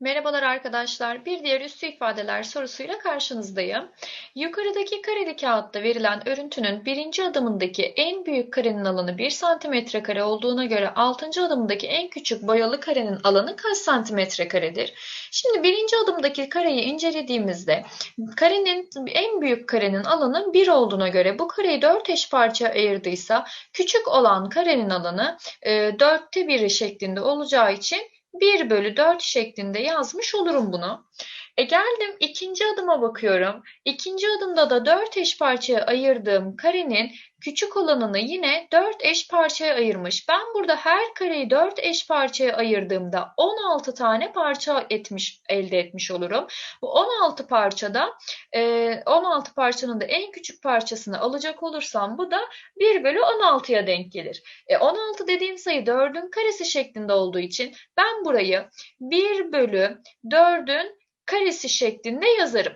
Merhabalar arkadaşlar. Bir diğer üstü ifadeler sorusuyla karşınızdayım. Yukarıdaki kareli kağıtta verilen örüntünün birinci adımındaki en büyük karenin alanı 1 cm kare olduğuna göre altıncı adımdaki en küçük boyalı karenin alanı kaç santimetre karedir? Şimdi birinci adımdaki kareyi incelediğimizde karenin en büyük karenin alanı 1 olduğuna göre bu kareyi 4 eş parçaya ayırdıysa küçük olan karenin alanı e, 4'te 1'i şeklinde olacağı için 1 bölü 4 şeklinde yazmış olurum bunu. E geldim ikinci adıma bakıyorum. İkinci adımda da 4 eş parçaya ayırdığım karenin küçük olanını yine 4 eş parçaya ayırmış. Ben burada her kareyi 4 eş parçaya ayırdığımda 16 tane parça etmiş, elde etmiş olurum. Bu 16 parçada 16 parçanın da en küçük parçasını alacak olursam bu da 1 bölü 16'ya denk gelir. E 16 dediğim sayı 4'ün karesi şeklinde olduğu için ben burayı 1 bölü 4'ün karesi şeklinde yazarım.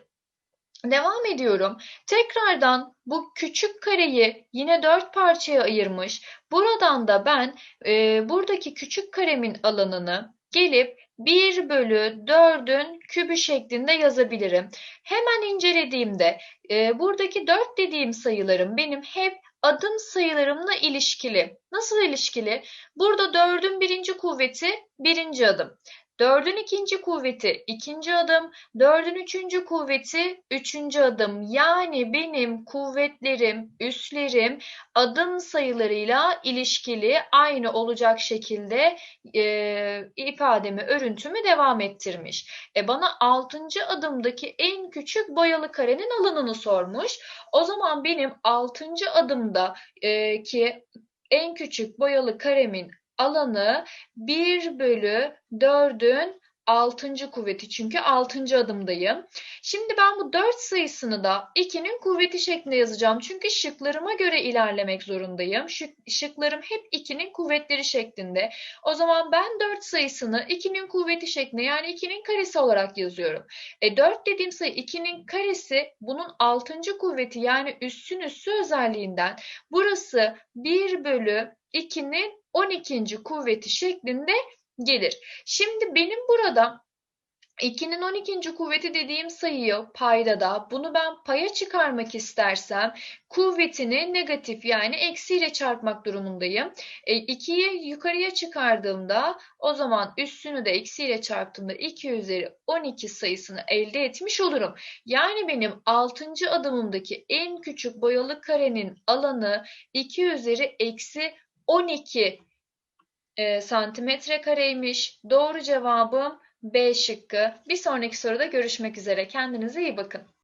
Devam ediyorum. Tekrardan bu küçük kareyi yine dört parçaya ayırmış. Buradan da ben e, buradaki küçük karemin alanını gelip 1 bölü 4'ün kübü şeklinde yazabilirim. Hemen incelediğimde e, buradaki 4 dediğim sayılarım benim hep adım sayılarımla ilişkili. Nasıl ilişkili? Burada 4'ün birinci kuvveti birinci adım. Dördün ikinci kuvveti ikinci adım, dördün üçüncü kuvveti üçüncü adım. Yani benim kuvvetlerim, üslerim adım sayılarıyla ilişkili aynı olacak şekilde e, ifademi, örüntümü devam ettirmiş. E bana altıncı adımdaki en küçük boyalı karenin alanını sormuş. O zaman benim altıncı adımda e, ki en küçük boyalı karemin alanı 1 bölü 4'ün 6. kuvveti çünkü 6. adımdayım. Şimdi ben bu 4 sayısını da 2'nin kuvveti şeklinde yazacağım. Çünkü şıklarıma göre ilerlemek zorundayım. Şık, şıklarım hep 2'nin kuvvetleri şeklinde. O zaman ben 4 sayısını 2'nin kuvveti şeklinde yani 2'nin karesi olarak yazıyorum. E 4 dediğim sayı 2'nin karesi bunun 6. kuvveti yani üssün üssü özelliğinden. Burası 1 bölü 2'nin 12. kuvveti şeklinde gelir. Şimdi benim burada 2'nin 12. kuvveti dediğim sayıyı paydada bunu ben paya çıkarmak istersem kuvvetini negatif yani eksiyle çarpmak durumundayım. E, 2'yi yukarıya çıkardığımda o zaman üstünü de eksiyle çarptığımda 2 üzeri 12 sayısını elde etmiş olurum. Yani benim 6. adımımdaki en küçük boyalı karenin alanı 2 üzeri eksi 12 e, santimetre kareymiş. Doğru cevabım B şıkkı. Bir sonraki soruda görüşmek üzere. Kendinize iyi bakın.